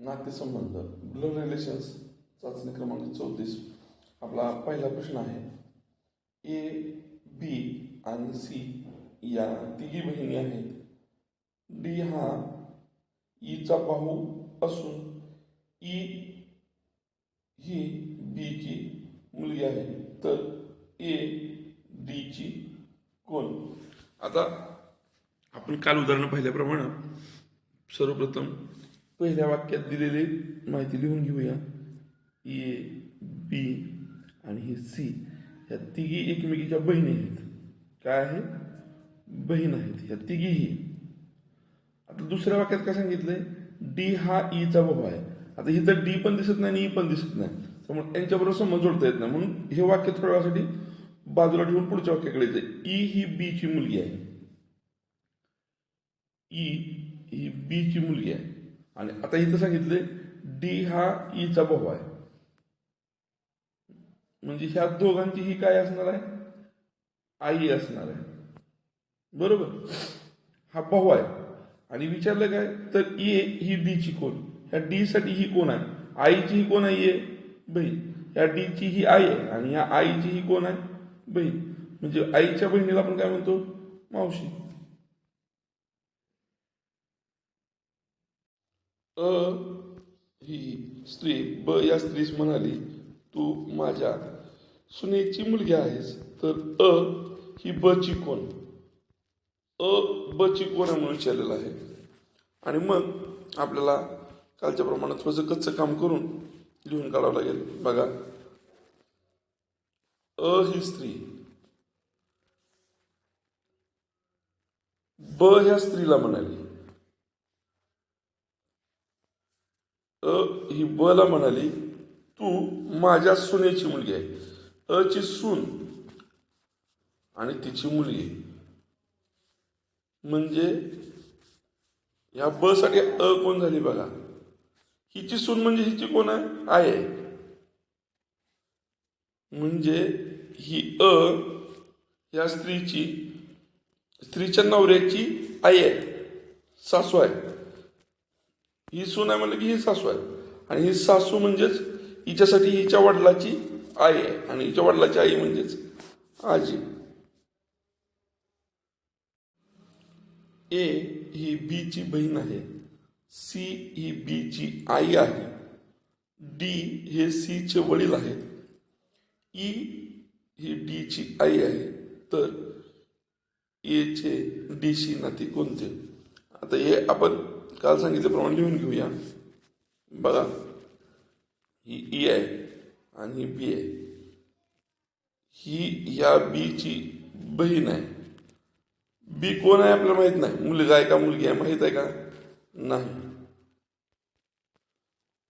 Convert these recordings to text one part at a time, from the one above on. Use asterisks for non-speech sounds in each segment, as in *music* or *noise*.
नातेसंबंध blood relations चाचणी क्रमांक चौतीस. आपला पहिला प्रश्न आहे ए बी आणि सी या तिघी बहिणी आहेत. डी हा e ईचा भाऊ असून ई ही बीची मुलगी आहे. तर ए डीची कोण? आता आपण काल उदाहरण पाहिल्याप्रमाणे सर्वप्रथम पहिल्या वाक्यात दिलेली माहिती लिहून घेऊया. ए बी आणि ही सी ह्या तिघी एकमेकीच्या बहिणी आहेत. काय आहे? बहीण आहेत. ह्या तिघीही आता दुसऱ्या वाक्यात काय सांगितलंय? डी हा ईचा भाऊ आहे. आता इथं डी पण दिसत नाही आणि ई पण दिसत नाही. त्यामुळे त्यांच्याबरोबर समज जोडता येत नाही. म्हणून हे वाक्य थोड्या वेळासाठी बाजूला ठेवून पुढच्या वाक्याकडे जाईल ई ही बी ची मुलगी आहे. ई ही बी ची मुलगी आहे. आणि आता इथं सांगितले डी हा e ईचा भाऊ आहे. म्हणजे ह्या दोघांची ही काय असणार आहे? आई असणार आहे. बरोबर? हा भाऊ आहे. आणि विचारलं काय? तर ए ही डी ची कोण? ह्या डी साठी ही कोण आहे? आईची ही कोण आहे? ए बहीण. ह्या डी ची ही आई आहे. आणि ह्या आईची ही कोण आहे? बहीण. म्हणजे आईच्या बहिणीला आपण काय म्हणतो? मावशी. अ ही स्त्री ब या स्त्रीस म्हणाली तू माझ्या सुनेची मुलगी आहेस तर अ ही ब ची कोण? अ ब ची कोण म्हणून विचारलेलं आहे. आणि मग आपल्याला कालच्या प्रमाणात थोडंसं कच्चं काम करून लिहून काढावं लागेल. बघा. अ ही स्त्री. ब ह्या स्त्रीला म्हणाली अ ही ब ला म्हणाली तू माझ्या सुनेची मुलगी आहे. अ ची सून आणि तिची मुलगी. म्हणजे या ब साठी अ कोण झाली बघा. हिची सून म्हणजे हिची कोण आहे? आय आहे. म्हणजे ही अ या स्त्रीची स्त्रीच्या नवऱ्याची आई आहे सासू आहे. ही सून आहे म्हणलं की ही सासू आहे. आणि ही सासू म्हणजेच हिच्यासाठी हिच्या वडिलाची आई आहे. आणि हिच्या वडिलाची आई म्हणजेच आजी. ए ही बी ची बहीण आहे. सी ही बी ची आई आहे. डी हे सी चे वडील आहेत ई ही डी ची आई आहे. तर ए चे डी नाते कोणते? आता हे आपण काल सांगितल्याप्रमाणे लिहून घेऊया. बघा. ही ई आहे आणि ही बी आहे. ही या बी ची बहीण आहे. बी कोण आहे आपल्याला माहीत नाही. मुलगा आहे का मुलगी आहे माहीत आहे का? नाही.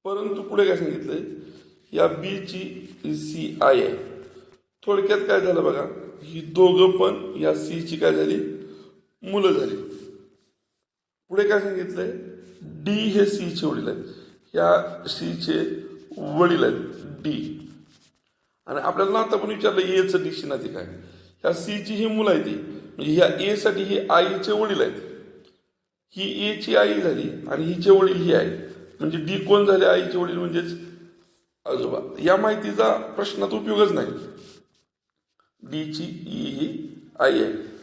परंतु पुढे काय सांगितलंय? या बी ची सी आय आहे. थोडक्यात काय झालं बघा? ही दोघं पण या सी ची काय झाली? मुलं झाली. पुढे काय सांगितलंय? डी हे सी चे वडील आहेत. या सी चे वडील आहेत. डी आणि आपल्याला आता पण विचारलं एचं डी नाती काय? ह्या सी ची ही मुलं आहे ती. म्हणजे ह्या ए साठी ही आईचे वडील आहेत. ही ए ची आई झाली आणि हिचे वडील ही आहे म्हणजे डी कोण झाले? आईचे वडील म्हणजेच आजोबा. या माहितीचा प्रश्नात उपयोगच नाही. डी ची ई ही आई आहे.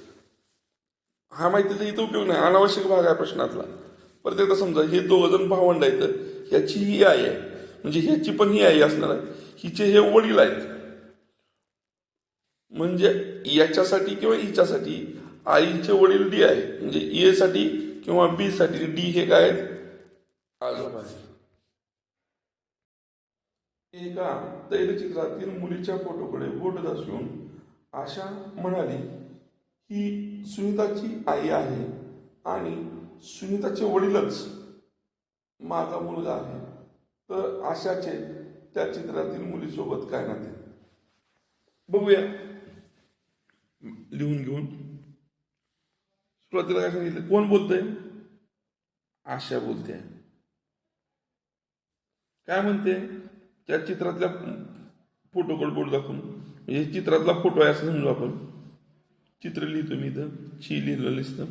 हा माहितीचा इथं उपयोग नाही. अनावश्यक भाग आहे प्रश्नातला. परत एकदा समजा हे दोघ जण भावंड आहेत ह्याची ही आई आहे. म्हणजे ह्याची पण ही आई असणार आहे. हिचे हे वडील आहेत. म्हणजे याच्यासाठी किंवा हिच्यासाठी आईचे वडील डी आहे. म्हणजे ए साठी किंवा बी साठी. डी हे काय आहेत? आजोबा एका तैलचित्रातील मुलीच्या फोटोकडे बोट दाखवून आशा म्हणाली ही सुनीताची आई आहे आणि सुनीताचे वडीलच माझा मुलगा आहे. तर आशाचे त्या चित्रातील मुलीसोबत काय नाते? बघूया. लिहून घेऊन. सुरुवातीला काय सांगितलं? कोण बोलतंय? आशा बोलते. काय म्हणते? त्या चित्रातल्या फोटोकडे बोट दाखवून. म्हणजे चित्रातला फोटो आहे असं समजू आपण. चित्र लिहितो मी इथं. ची लिहिलं दिसतं.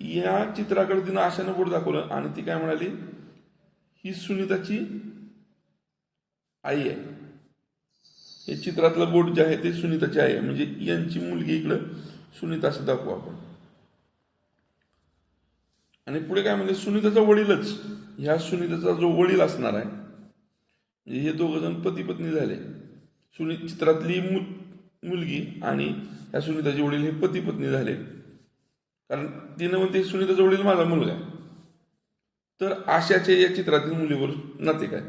या चित्राकडे तिनं आशानं बोट दाखवलं आणि ती काय म्हणाली? ही सुनीताची आई आहे. हे चित्रातलं बोट जे आहे ते सुनीताची आई आहे. म्हणजे यांची मुलगी इकडं सुनीता असं दाखवू आपण. आणि पुढे काय म्हणजे सुनीताचा वडीलच. ह्या सुनीताचा जो वडील असणार आहे म्हणजे हे दोघं जण पती पत्नी झाले. सुनी चित्रातली मु मुलगी आणि ह्या सुनीताचे वडील हे पती पत्नी झाले. कारण तिनं म्हणते सुनीताचा वडील माझा मुलगा आहे. तर आशाचे या चित्रातील मुलीवर नाते काय?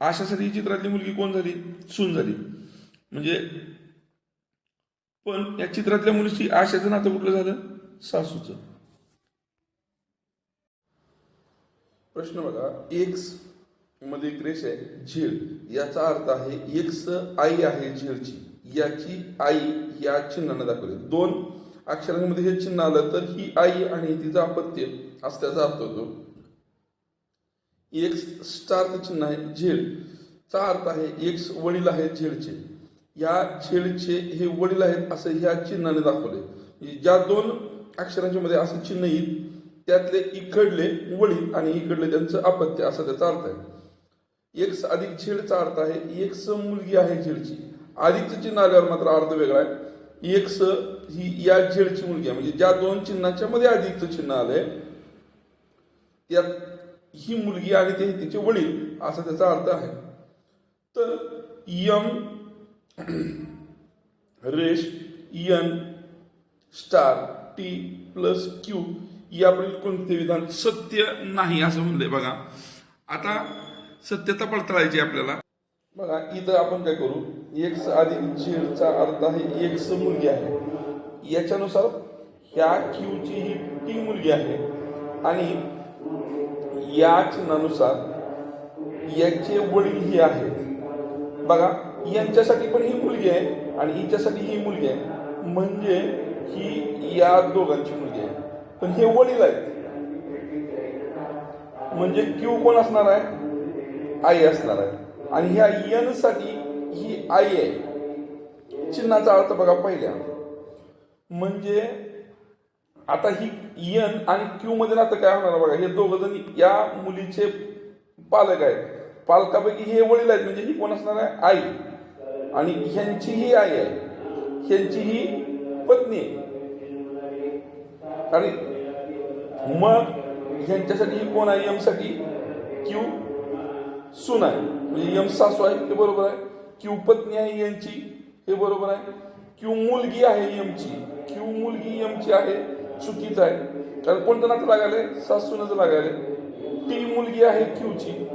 आशासाठी ही चित्रातली मुलगी कोण झाली? सून झाली. म्हणजे पण या चित्रातल्या मुलीची आशाचं नातं कुठलं झालं? सासूचं. प्रश्न बघा एक्स मध्ये एक रेष आहे झेड याचा अर्थ आहे एक्स आई आहे झेडची याची आई या चिन्हानं दाखवली. दोन अक्षरांमध्ये हे चिन्ह आलं तर ही आई आणि तिचं अपत्य असं त्याचा अर्थ होतो. एक्स स्टारचं चिन्ह आहे झेड चा अर्थ आहे एक्स वडील आहेत झेडचे या झेडचे हे वडील आहेत असं ह्या चिन्हाने दाखवले म्हणजे ज्या दोन अक्षरांच्या मध्ये असं चिन्ह येईल त्यातले इकडले वडील आणि इकडले त्यांचं अपत्य असा त्याचा अर्थ आहे. एक्स अधिक झेडचा अर्थ आहे एक्स मुलगी आहे झेडची अधिकचं चिन्ह आल्यावर मात्र अर्थ वेगळा आहे. एक्स ही या झेडची मुलगी आहे. म्हणजे ज्या दोन चिन्हाच्या मध्ये अधिकचं चिन्ह आलंय त्यात ही मुलगी आणि ते तिचे वडील असा त्याचा अर्थ आहे. तर यम रेश N star T plus Q यापुढील कोणते विधान सत्य नाही असं म्हणलंय बघा. आता सत्यता पडताळायची आपल्याला. बघा इथं आपण काय करू? एक्स अधिक झेडचा अर्थ आहे एक्स मुलगी आहे. याच्यानुसार ह्या क्यूची ही टी मुलगी आहे. आणि या चिन्हानुसार याचे वडील ही आहेत. बघा यांच्यासाठी पण ही मुलगी आहे आणि हिच्यासाठी ही मुलगी आहे. म्हणजे ही या दोघांची मुलगी आहे. पण हे वडील आहेत. म्हणजे क्यू कोण असणार आहे? आई असणार आहे. आणि ह्या यनसाठी ही आई आहे. चिन्हाचा अर्थ बघा पहिल्या. म्हणजे आता ही यन आणि क्यू मध्ये आता काय होणार बघा? हे दोघ जण या मुलीचे पालक आहेत. पालकापैकी हे वडील आहेत. म्हणजे ही कोण असणार आहे? आई. आणि ह्यांची ही आई आहे. ह्यांची ही पत्नी आणि मग ह्यांच्यासाठी ही कोण आहे? यमसाठी क्यू. सून आहे. म्हणजे यम सासू आहे हे बरोबर आहे. क्यू पत्नी आहे यांची हे बरोबर आहे. क्यू मुलगी आहे यमची क्यू मुलगी यमची आहे चुकीचं आहे. कारण कोणतं नातं लागायलंय? सासूनच लागायलंय. टी मुलगी आहे क्यूची.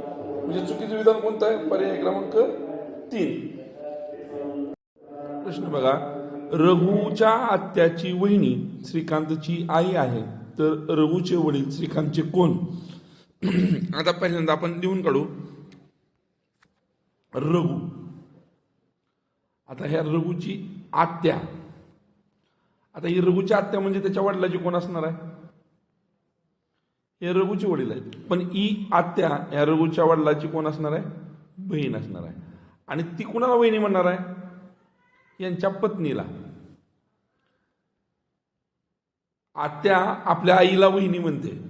म्हणजे चुकीचं विधान कोणतं आहे? पर्याय क्रमांक तीन. प्रश्न बघा. रघुच्या आत्याची वहिनी श्रीकांतची आई आहे. तर रघुचे वडील श्रीकांतचे कोण? *clears throat* आता पहिल्यांदा आपण लिहून काढू. रघु. आता ह्या रघुची आत्या. आता ही रघुची आत्या म्हणजे त्याच्या वडिलाची कोण असणार आहे? हे रघुचे वडील आहेत. पण ई आत्या या रघुच्या वडिलाची कोण असणार आहे? बहीण असणार आहे. आणि ती कुणाला वहिनी म्हणणार आहे? यांच्या पत्नीला. आत्या आपल्या आईला वहिनी म्हणते.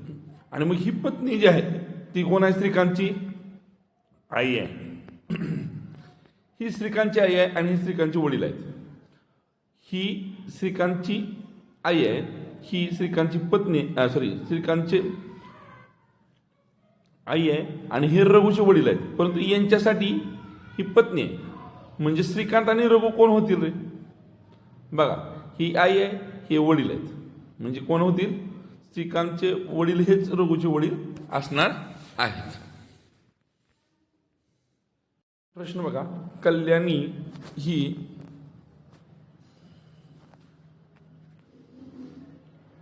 आणि मग ही पत्नी जी आहे ती कोण आहे? श्रीकांतची आई आहे. ही श्रीकांतची आई आहे आणि ही श्रीकांतची वडील आहेत. ही श्रीकांतची आई आहे ही श्रीकांतची पत्नी सॉरी श्रीकांतचे आई आहे आणि हे रघुचे वडील आहेत. परंतु यांच्यासाठी ही पत्नी आहे. म्हणजे श्रीकांत आणि रघु कोण होतील रे? बघा ही आई आहे हे वडील आहेत. म्हणजे कोण होतील? श्रीकांतचे वडील हेच रघुचे वडील असणार आहेत. प्रश्न बघा. कल्याणी ही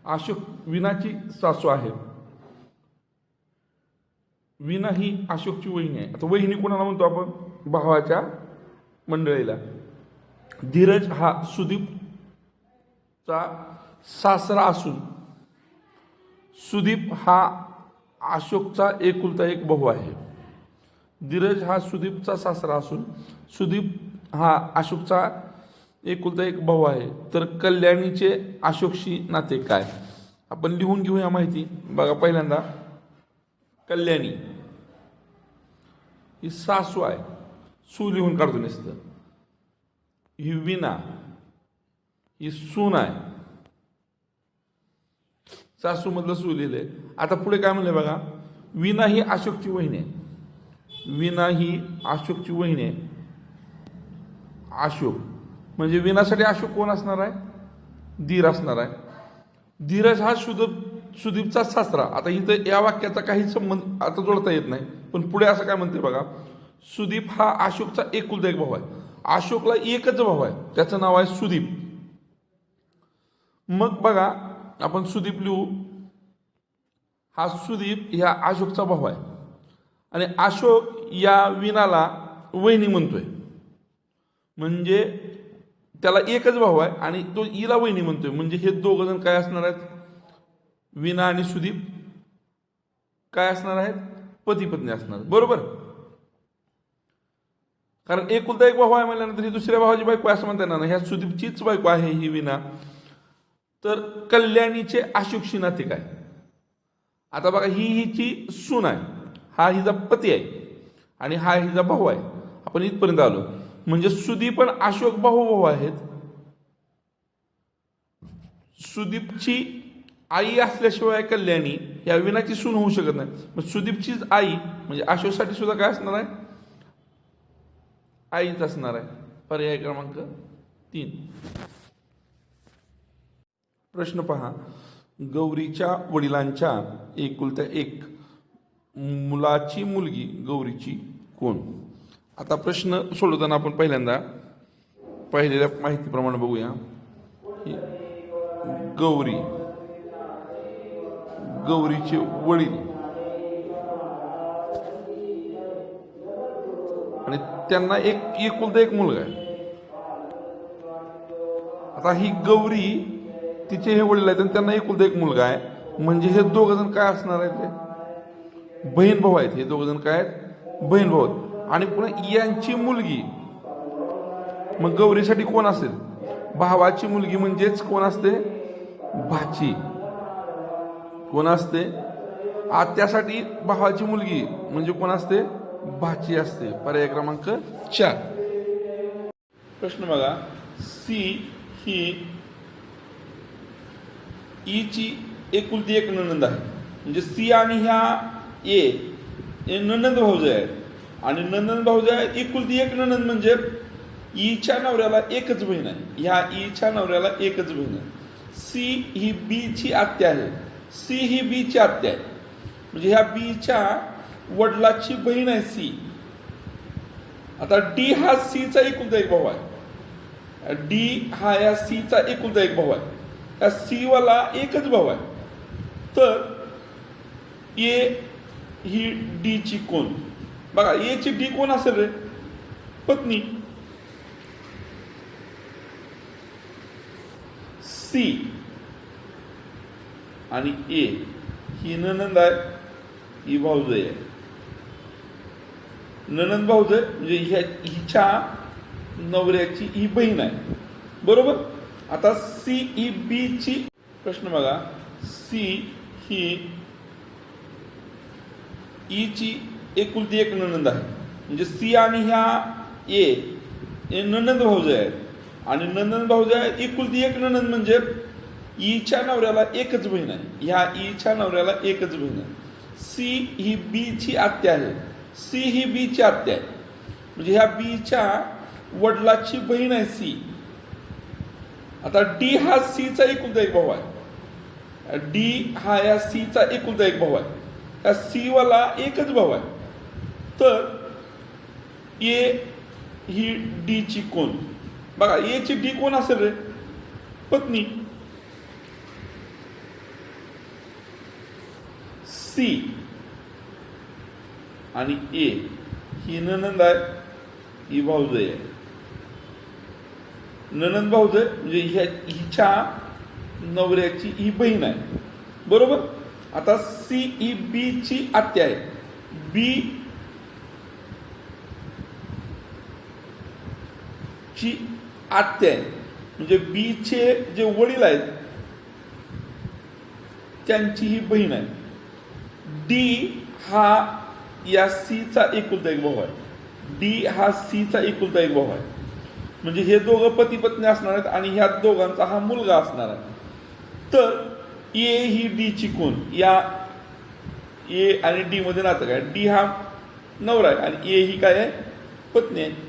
अशोक विनाची सासू आहे विना ही अशोकची वहिनी आहे. आता वहिनी कोणाला म्हणतो आपण? भावाच्या मंडळीला. धीरज हा सुदीपचा सासरा असून सुदीप हा अशोकचा एकुलता एक भाऊ आहे. धीरज हा सुदीपचा सासरा असून सुदीप हा अशोकचा एकुलता एक भाऊ आहे. तर कल्याणीचे अशोकशी नाते काय? आपण लिहून घेऊया माहिती. बघा पहिल्यांदा. कल्याणी. ही सासू आहे. सू लिहून काढतो नसतं. ही विना ही सून आहे. सासूमधलं सू लिहिलंय. आता पुढे काय म्हणलं बघा? विना ही अशोकची वहिनी आहे. विना ही अशोकची वहिनी आहे. अशोक. म्हणजे विनासाठी अशोक कोण असणार आहे? धीर असणार आहे. धीरज हा सुदीप सुदीपचा सासरा. आता इथं या वाक्याचा काही संबंध आता जोडता येत नाही पण पुढे असं काय म्हणते बघा? सुदीप हा अशोकचा एकुलता एक भाऊ आहे. अशोकला एकच भाऊ आहे. त्याचं नाव आहे सुदीप. मग बघा आपण सुदीप लिहू. हा सुदीप ह्या अशोकचा भाऊ आहे. आणि अशोक या विनाला वहिनी म्हणतोय. म्हणजे त्याला एकच भाऊ आहे आणि तो इला वहिनी म्हणतोय. म्हणजे हे दोघ जण काय असणार आहेत? विना आणि सुदीप काय असणार आहेत? पती पत्नी असणार. बरोबर? कारण एकुलता एक भाऊ आहे म्हणल्यानंतर ही दुसऱ्या भावाची बायको असं म्हणता येणार नाही. ह्या सुदीपचीच बायको आहे ही विना. तर कल्याणीचे अशोकशी नाते काय? आता बघा ही हिची सून आहे. हा हिचा पती आहे. आणि हा हिचा भाऊ आहे. आपण इथपर्यंत आलो. म्हणजे सुदीप पण अशोक भाऊ भाऊ आहेत. सुदीपची आई असल्याशिवाय कल्याणी या विनाची सून होऊ शकत नाही. मग सुदीपचीच आई म्हणजे अशोकसाठी सुद्धा काय असणार आहे? आईच असणार आहे. पर्याय क्रमांक तीन. प्रश्न पहा. गौरीच्या वडिलांच्या एकुलत्या एक मुलाची मुलगी गौरीची कोण? आता प्रश्न सोडवताना आपण पहिल्यांदा पाहिलेल्या माहितीप्रमाणे बघूया. गौरी गौरीचे वडील. आणि त्यांना एक एकुलता एक मुलगा आहे. आता ही गौरी तिचे हे वडील आहेत आणि त्यांना एकुलता एक मुलगा आहे. म्हणजे हे दोघ जण काय असणार आहेत? ते बहीण भाऊ आहेत हे दोघ जण काय आहेत? बहीण भाऊ आहेत. आणि पुन्हा यांची मुलगी. मग गौरीसाठी कोण असेल? भावाची मुलगी म्हणजेच कोण असते? भाची. कोण असते? आत्यासाठी भावाची मुलगी म्हणजे कोण असते? भाची असते. पर्याय क्रमांक चार. प्रश्न बघा. सी ही ईची एकुलती एक ननंद आहे. म्हणजे सी आणि ह्या ए नंदन ननंद आहे आणि ननंद भाऊजे आहे एकुलती एक ननंद म्हणजे ईच्या नवऱ्याला एकच बहीण आहे. ह्या ईच्या नवऱ्याला एकच बहीण आहे. सी ही बीची आत्या आहे. सी ही बीची आत्या आहे. म्हणजे ह्या बीच्या वडिलाची बहीण आहे सी. आता डी हा सीचा एकुलता एक भाऊ आहे. डी हा या सीचा एकुलता एक भाऊ आहे. या सीवाला एकच भाऊ आहे. तर ए ही डी ची कोण? बघा ए ची डी कोण असेल रे? पत्नी. सी. आणि ए. ही ननंद आहे ही भाऊजय आहे. ननंद भाऊजय म्हणजे ह्या हिच्या नवऱ्याची ही बहीण आहे. बरोबर? आता सी ई बी ची प्रश्न बघा. सी ही ईची एकुलती एक ननंद आहे. म्हणजे सी आणि ह्या ए हे ननंद भाऊजे आहेत. आणि ननंद भाऊजे आहेत एकुलती एक ननंद म्हणजे ईच्या नवऱ्याला एकच बहीण आहे. ह्या ईच्या नवऱ्याला एकच बहीण आहे. सी ही बीची आत्या आहे. सी ही बीची आत्या आहे. म्हणजे ह्या बीच्या वडिलाची बहीण आहे सी. आता डी हा सीचा एकुलता एक भाऊ आहे. डी हा या सीचा एकुलता एक भाऊ आहे. त्या सीवाला एकच भाव आहे. तर ए ही डी ची कोण बघा ए ची डी कोण असेल रे? पत्नी. सी आणि ए ही ननंद आहे ही भाऊजय आहे. ननंद भाऊजय म्हणजे ह्या हिच्या नवऱ्याची ही बहीण आहे. बरोबर? आता सी ई बी ची आत्या आहे. बी ची आत्या आहे. म्हणजे बी चे जे वडील आहेत त्यांची ही बहीण आहे. डी हा या सीचा एकुलता एक भाऊ आहे. डी हा सीचा एकुलता एक भाऊ आहे. म्हणजे हे दोघं पती पत्नी असणार आहेत आणि ह्या दोघांचा हा मुलगा असणार आहे. तर ए ही डी चिकून या ए आणि डी मध्ये नातं काय? डी हा नवरा आहे आणि ए ही काय आहे? पत्नी आहे.